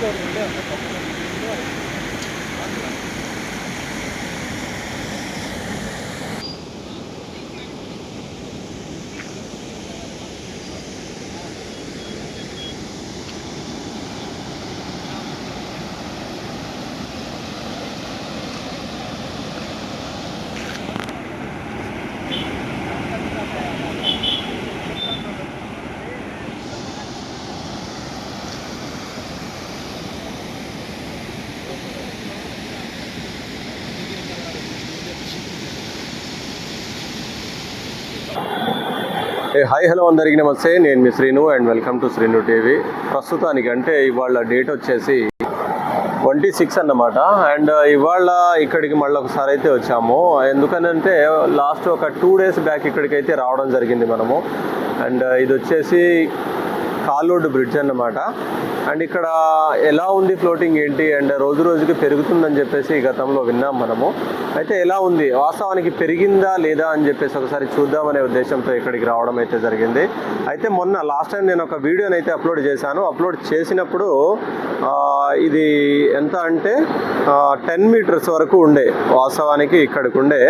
ఏ hi hello అందరికీ నమస్తే. నేను మీ Srinu and welcome to Srinu TV. ప్రస్తుతానికి అంటే ఇవాళ డేట్ వచ్చేసి ట్వంటీ సిక్స్ అన్నమాట. అండ్ ఇవాళ ఇక్కడికి మళ్ళీ ఒకసారి అయితే వచ్చాము. ఎందుకనంటే లాస్ట్ ఒక టూ డేస్ బ్యాక్ ఇక్కడికి అయితే రావడం జరిగింది మనము. అండ్ ఇది వచ్చేసి కాలోడ్ బ్రిడ్జ్ అన్నమాట. అండ్ ఇక్కడ ఎలా ఉంది ఫ్లోటింగ్ ఏంటి? అండ్ రోజు రోజుకి పెరుగుతుందని చెప్పేసి గతంలో విన్నాం మనము. అయితే ఎలా ఉంది? వాస్తవానికి పెరిగిందా లేదా అని చెప్పేసి ఒకసారి చూద్దామనే ఉద్దేశంతో ఇక్కడికి రావడం అయితే జరిగింది. అయితే మొన్న లాస్ట్ టైం నేను ఒక వీడియోని అయితే అప్లోడ్ చేశాను. అప్లోడ్ చేసినప్పుడు ఇది ఎంత అంటే టెన్ మీటర్స్ వరకు ఉండే వాస్తవానికి ఇక్కడికి ఉండే.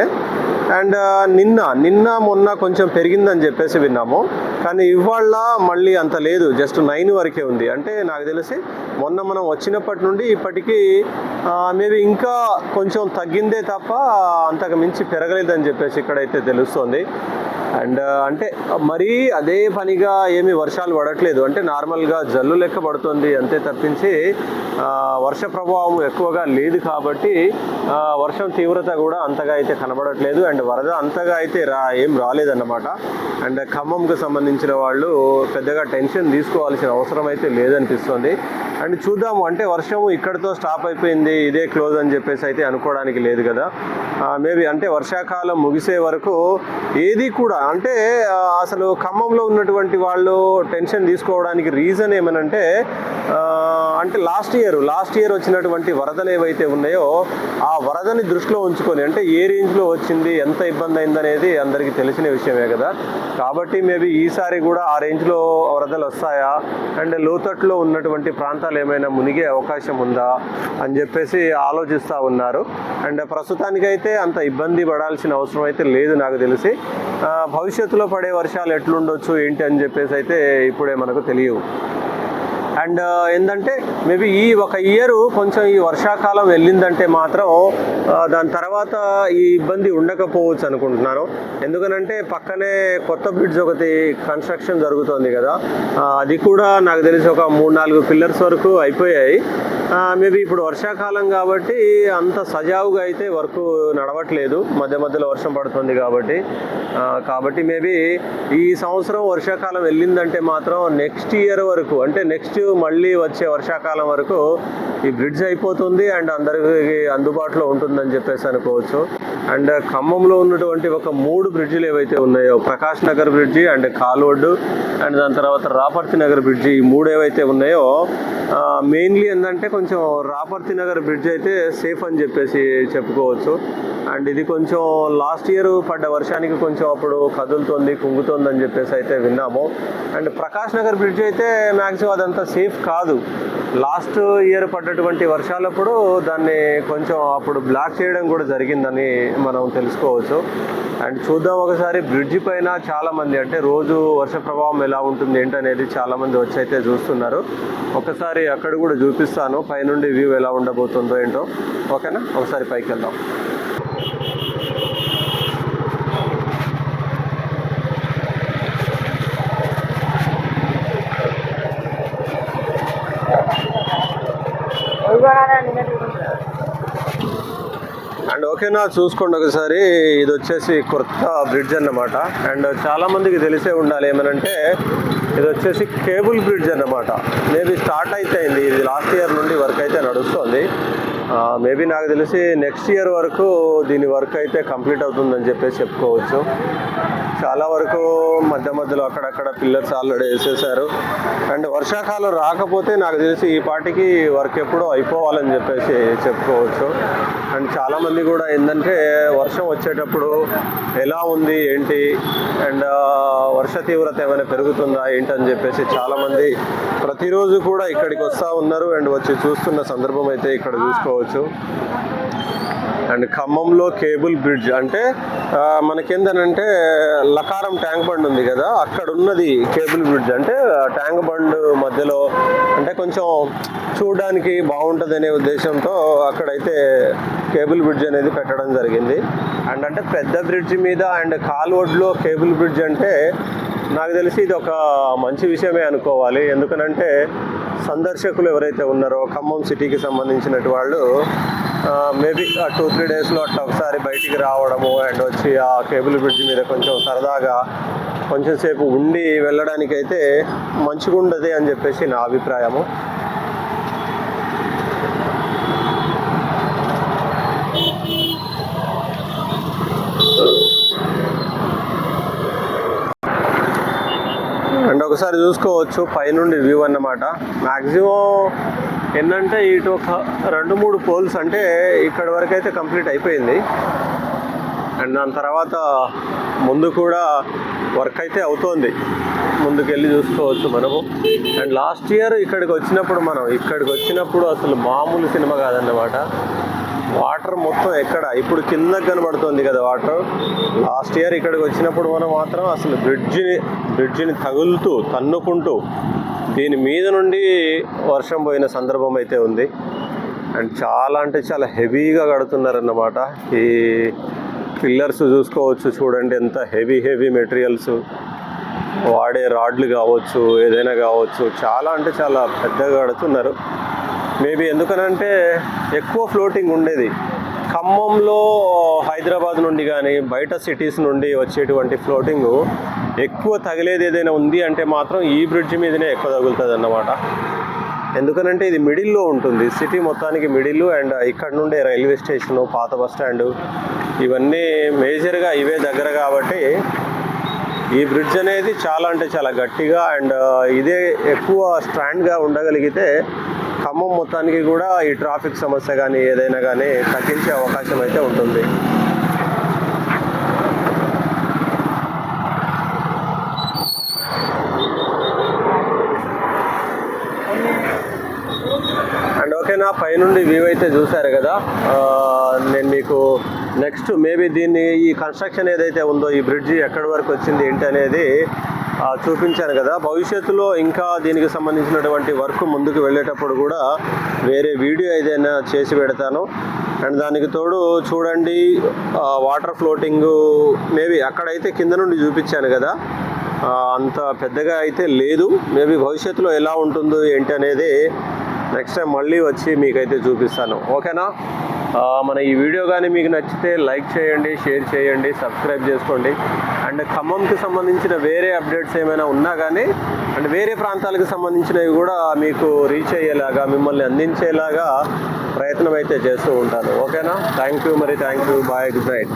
అండ్ నిన్న నిన్న మొన్న కొంచెం పెరిగిందని చెప్పేసి విన్నాము. కానీ ఇవాళ మళ్ళీ అంత లేదు. జస్ట్ నైన్ వరకే ఉంది. అంటే నాకు తెలిసి మొన్న మనం వచ్చినప్పటి నుండి ఇప్పటికీ మేబీ ఇంకా కొంచెం తగ్గిందే తప్ప అంతకు మించి పెరగలేదని చెప్పేసి ఇక్కడైతే తెలుస్తుంది. అండ్ అంటే మరీ అదే పనిగా ఏమి వర్షాలు పడట్లేదు. అంటే నార్మల్గా జల్లు లెక్క పడుతుంది అంతే తప్పించి వర్ష ప్రభావం ఎక్కువగా లేదు కాబట్టి వర్షం తీవ్రత కూడా అంతగా అయితే కనబడట్లేదు. అండ్ వరద అంతగా అయితే రా ఏం రాలేదన్నమాట. అండ్ ఖమ్మంకు సంబంధించిన వాళ్ళు పెద్దగా టెన్షన్ తీసుకోవాల్సిన అవసరం అయితే లేదనిపిస్తుంది. అండ్ చూద్దాము. అంటే వర్షం ఇక్కడితో స్టాప్ అయిపోయింది ఇదే క్లోజ్ అని చెప్పేసి అయితే అనుకోవడానికి లేదు కదా. మేబీ అంటే వర్షాకాలం ముగిసే వరకు ఏది కూడా అంటే అసలు ఖమ్మంలో ఉన్నటువంటి వాళ్ళు టెన్షన్ తీసుకోవడానికి రీజన్ ఏమనంటే ఆ, అంటే లాస్ట్ ఇయర్ లాస్ట్ ఇయర్ వచ్చినటువంటి వరదలు ఏవైతే ఉన్నాయో ఆ వరదని దృష్టిలో ఉంచుకొని అంటే ఏ రేంజ్లో వచ్చింది ఎంత ఇబ్బంది అయిందనేది అందరికీ తెలిసిన విషయమే కదా. కాబట్టి మేబీ ఈసారి కూడా ఆ రేంజ్లో వరదలు వస్తాయా? అండ్ లోతట్లో ఉన్నటువంటి ప్రాంతాలు ఏమైనా మునిగే అవకాశం ఉందా? అని చెప్పేసి ఆలోచిస్తూ ఉన్నారు. అండ్ ప్రస్తుతానికైతే అంత ఇబ్బంది పడాల్సిన అవసరం అయితే లేదు నాకు తెలిసి. భవిష్యత్తులో పడే వర్షాలు ఎట్లుండొచ్చు ఏంటి అని చెప్పేసి అయితే ఇప్పుడే మనకు తెలియవు. అండ్ ఏంటంటే మేబీ ఈ ఒక ఇయర్ కొంచెం ఈ వర్షాకాలం వెళ్ళిందంటే మాత్రం దాని తర్వాత ఈ ఇబ్బంది ఉండకపోవచ్చు అనుకుంటున్నాను ఎందుకనంటే పక్కనే కొత్త బ్రిడ్జ్ ఒకటి కన్స్ట్రక్షన్ జరుగుతోంది కదా. అది కూడా నాకు తెలిసి ఒక మూడు నాలుగు పిల్లర్స్ వరకు అయిపోయాయి. మేబీ ఇప్పుడు వర్షాకాలం కాబట్టి అంత సజావుగా అయితే వర్క్ నడవట్లేదు. మధ్య మధ్యలో వర్షం పడుతుంది కాబట్టి. కాబట్టి మేబీ ఈ సంవత్సరం వర్షాకాలం వెళ్ళిందంటే మాత్రం నెక్స్ట్ ఇయర్ వరకు అంటే నెక్స్ట్ మళ్ళీ వచ్చే వర్షాకాలం వరకు ఈ బ్రిడ్జ్ అయిపోతుంది అండ్ అందరికి అందుబాటులో ఉంటుందని చెప్పేసి అనుకోవచ్చు. అండ్ ఖమ్మంలో ఉన్నటువంటి ఒక మూడు బ్రిడ్జిలు ఏవైతే ఉన్నాయో ప్రకాష్ నగర్ బ్రిడ్జి అండ్ కాల్వడ్డు అండ్ దాని తర్వాత రాపర్తి నగర్ బ్రిడ్జి ఈ మూడు ఏవైతే ఉన్నాయో మెయిన్లీ ఏంటంటే కొంచెం రాపర్తి నగర్ బ్రిడ్జ్ అయితే సేఫ్ అని చెప్పేసి చెప్పుకోవచ్చు. అండ్ ఇది కొంచెం లాస్ట్ ఇయర్ పడ్డ వర్షానికి కొంచెం అప్పుడు కదులుతోంది కుంగుతోంది అని చెప్పేసి అయితే విన్నాము. అండ్ ప్రకాష్ నగర్ బ్రిడ్జ్ అయితే మ్యాక్సిమం అదంతా సేఫ్ కాదు. లాస్ట్ ఇయర్ పడ్డటువంటి వర్షాలప్పుడు దాన్ని కొంచెం అప్పుడు బ్లాక్ చేయడం కూడా జరిగిందని మనం తెలుసుకోవచ్చు. అండ్ చూద్దాం ఒకసారి బ్రిడ్జి పైన చాలామంది అంటే రోజు వర్ష ప్రభావం ఎలా ఉంటుంది ఏంటనేది చాలామంది వచ్చి అయితే చూస్తున్నారు. ఒకసారి అక్కడ కూడా చూపిస్తాను పైనుండి వ్యూ ఎలా ఉండబోతుందో ఏంటో. ఓకేనా? ఒకసారి పైకి వెళ్దాం అండ్ ఓకేనా చూసుకోండి ఒకసారి. ఇది వచ్చేసి కొత్త బ్రిడ్జ్ అన్నమాట. అండ్ చాలామందికి తెలిసే ఉండాలి ఏమనంటే ఇది వచ్చేసి కేబుల్ బ్రిడ్జ్ అన్నమాట. మేబీ స్టార్ట్ అయితే అయింది. ఇది లాస్ట్ ఇయర్ నుండి వర్క్ అయితే నడుస్తుంది. మేబీ నాకు తెలిసి నెక్స్ట్ ఇయర్ వరకు దీని వర్క్ అయితే కంప్లీట్ అవుతుందని చెప్పేసి చెప్పుకోవచ్చు. చాలా వరకు మధ్య మధ్యలో అక్కడక్కడ పిల్లర్స్ ఆల్రెడీ వేసేసారు. అండ్ వర్షాకాలం రాకపోతే నాకు తెలిసి ఈ పాటికి వర్క్ ఎప్పుడో అయిపోవాలని చెప్పేసి చెప్పుకోవచ్చు. అండ్ చాలామంది కూడా ఏంటంటే వర్షం వచ్చేటప్పుడు ఎలా ఉంది ఏంటి? అండ్ వర్ష తీవ్రత ఏమైనా పెరుగుతుందా ఏంటని చెప్పేసి చాలామంది ప్రతిరోజు కూడా ఇక్కడికి వస్తూ ఉన్నారు అండ్ వచ్చి చూస్తున్న సందర్భం అయితే ఇక్కడ చూసుకోవచ్చు. అండ్ ఖమ్మంలో కేబుల్ బ్రిడ్జ్ అంటే మనకేందనంటే లకారం ట్యాంక్ బండ్ ఉంది కదా అక్కడ ఉన్నది కేబుల్ బ్రిడ్జ్ అంటే ఆ ట్యాంక్ బండ్ మధ్యలో అంటే కొంచెం చూడడానికి బాగుంటుంది అనే ఉద్దేశంతో అక్కడైతే కేబుల్ బ్రిడ్జ్ అనేది పెట్టడం జరిగింది. అండ్ అంటే పెద్ద బ్రిడ్జ్ మీద అండ్ కాల్వడ్లో కేబుల్ బ్రిడ్జ్ అంటే నాకు తెలిసి ఇది ఒక మంచి విషయమే అనుకోవాలి. ఎందుకనంటే సందర్శకులు ఎవరైతే ఉన్నారో ఖమ్మం సిటీకి సంబంధించినటువంటి వాళ్ళు మేబీ టూ త్రీ డేస్లో అట్లా ఒకసారి బయటికి రావడము అండ్ వచ్చి ఆ కేబుల్ బ్రిడ్జ్ మీద కొంచెం సరదాగా కొంచెం సేపు ఉండి వెళ్ళడానికైతే మంచిగా ఉండదు అని చెప్పేసి నా అభిప్రాయము. ఒకసారి చూసుకోవచ్చు పైనుండి వ్యూ అన్నమాట. మ్యాక్సిమం ఏంటంటే ఇటు ఒక రెండు మూడు పోల్స్ అంటే ఇక్కడ వరకు అయితే కంప్లీట్ అయిపోయింది. అండ్ దాని తర్వాత ముందు కూడా వర్క్ అయితే అవుతోంది. ముందుకెళ్ళి చూసుకోవచ్చు మనము. అండ్ లాస్ట్ ఇయర్ ఇక్కడికి వచ్చినప్పుడు మనం ఇక్కడికి వచ్చినప్పుడు అసలు మామూలు సినిమా కాదన్నమాట. వాటర్ మొత్తం ఎక్కడ? ఇప్పుడు కింద కనబడుతుంది కదా వాటర్. లాస్ట్ ఇయర్ ఇక్కడికి వచ్చినప్పుడు మనం మాత్రం అసలు బ్రిడ్జిని బ్రిడ్జిని తగులుతూ తన్నుకుంటూ దీని మీద నుండి వర్షం పోయిన సందర్భం అయితే ఉంది. అండ్ చాలా అంటే చాలా హెవీగా కడుతున్నారన్నమాట. ఈ పిల్లర్స్ చూసుకోవచ్చు చూడండి ఎంత హెవీ హెవీ మెటీరియల్స్. వాడే రాడ్లు కావచ్చు ఏదైనా కావచ్చు చాలా అంటే చాలా పెద్దగా కడుతున్నారు. మేబీ ఎందుకనంటే ఎక్కువ ఫ్లోటింగ్ ఉండేది. ఖమ్మంలో హైదరాబాద్ నుండి కానీ బయట సిటీస్ నుండి వచ్చేటువంటి ఫ్లోటింగ్ ఎక్కువ తగిలేది ఏదైనా ఉంది అంటే మాత్రం ఈ బ్రిడ్జ్ మీదనే ఎక్కువ తగులుతుంది అన్నమాట ఎందుకనంటే ఇది మిడిల్లో ఉంటుంది. సిటీ మొత్తానికి మిడిల్ అండ్ ఇక్కడ నుండే రైల్వే స్టేషను పాత బస్ స్టాండ్ ఇవన్నీ మేజర్గా ఇవే దగ్గర కాబట్టి ఈ బ్రిడ్జ్ అనేది చాలా అంటే చాలా గట్టిగా అండ్ uh, ఇదే ఎక్కువ స్ట్రాండ్గా ఉండగలిగితే ఖమ్మం మొత్తానికి కూడా ఈ ట్రాఫిక్ సమస్య కానీ ఏదైనా కానీ తగ్గించే అవకాశం అయితే ఉంటుంది. అండ్ ఓకేనా పైనుండి వ్యూ అయితే చూసారు కదా. నేను మీకు నెక్స్ట్ మేబీ దీన్ని ఈ కన్స్ట్రక్షన్ ఏదైతే ఉందో ఈ బ్రిడ్జి ఎక్కడి వరకు వచ్చింది ఏంటి అనేది చూపించాను కదా. భవిష్యత్తులో ఇంకా దీనికి సంబంధించినటువంటి వర్క్ ముందుకు వెళ్ళేటప్పుడు కూడా వేరే వీడియో ఏదైనా చేసి పెడతాను. అండ్ దానికి తోడు చూడండి వాటర్ ఫ్లోటింగ్ మేబీ అక్కడైతే కింద నుండి చూపించాను కదా. అంత పెద్దగా అయితే లేదు. మేబీ భవిష్యత్తులో ఎలా ఉంటుందో ఏంటి అనేది నెక్స్ట్ టైం మళ్ళీ వచ్చి మీకైతే చూపిస్తాను. ఓకేనా? మన ఈ వీడియో కానీ మీకు నచ్చితే లైక్ చేయండి షేర్ చేయండి సబ్స్క్రైబ్ చేసుకోండి. అండ్ ఖమ్మంకి సంబంధించిన వేరే అప్డేట్స్ ఏమైనా ఉన్నా కానీ అండ్ వేరే ప్రాంతాలకు సంబంధించినవి కూడా మీకు రీచ్ అయ్యేలాగా మిమ్మల్ని అందించేలాగా ప్రయత్నం అయితే చేస్తూ ఉంటాను. ఓకేనా? థ్యాంక్ యూ మరి thank you bye good night